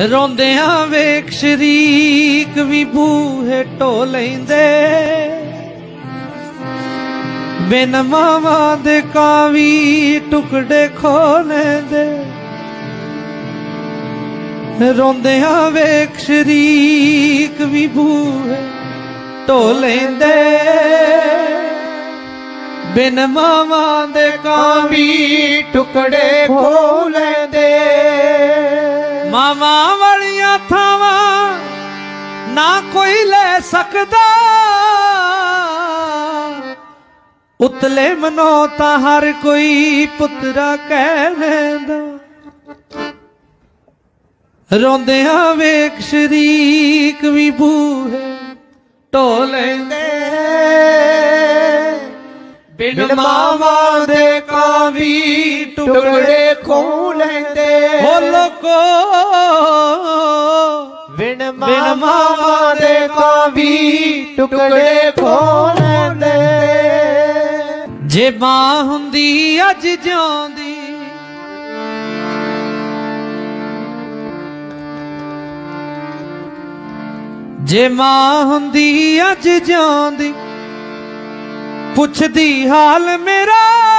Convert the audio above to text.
ਰੋਂਦਿਆਂ ਵੇਖ ਸ਼ਰੀਕ ਵੀ ਬੂਹੇ ਢੋ ਲੈਂਦੇ। ਬਿਨ ਮਾਵਾਂ ਦੇ ਕਾਵੀ ਟੁਕੜੇ ਖੋ ਲੈਂਦੇ ਰੋਂਦਿਆਂ ਵੇਖ ਸ਼ਰੀਕ ਵੀ ਬੂਹੇ ਢੋ ਲੈਂਦੇ। ਬਿਨ ਮਾਵਾਂ ਦੇ ਕਾਵੀ ਟੁਕੜੇ ਖੋ ਲੈਂਦੇ ਮਾਵਾਂ ਵਾਲੀਆਂ ਥਾਵਾਂ ਨਾ ਕੋਈ ਲੈ ਸਕਦਾ। ਉਤਲੇ ਮਨੋ ਤਾਂ ਹਰ ਕੋਈ ਪੁੱਤਰਾ ਕਹਿ ਲੈਂਦਾ। ਰੋਂਦਿਆਂ ਵੇਖ ਸ਼ਰੀਕ ਵੀ ਬੂਹੇ ਢੋ ਲੈਂਦੇ। ਬਿਨ ਮਾਵਾਂ ਦੇ ਕਾਵੀ ਟੁਕੜੇ ਖੋ ਲੈਂਦੇ। ਹੋ ਲੋਕੋ ਬਿਨ ਮਾਵਾਂ ਦੇ ਕਾਵੀ ਟੁਕੜੇ ਖੋ ਲੈਂਦੇ। ਜੇ ਮਾਂ ਹੁੰਦੀ ਅੱਜ ਜਿਉਂਦੀ। ਜੇ ਮਾਂ ਹੁੰਦੀ ਅੱਜ ਜਿਉਂਦੀ। ਪੁੱਛਦੀ ਹਾਲ ਮੇਰਾ।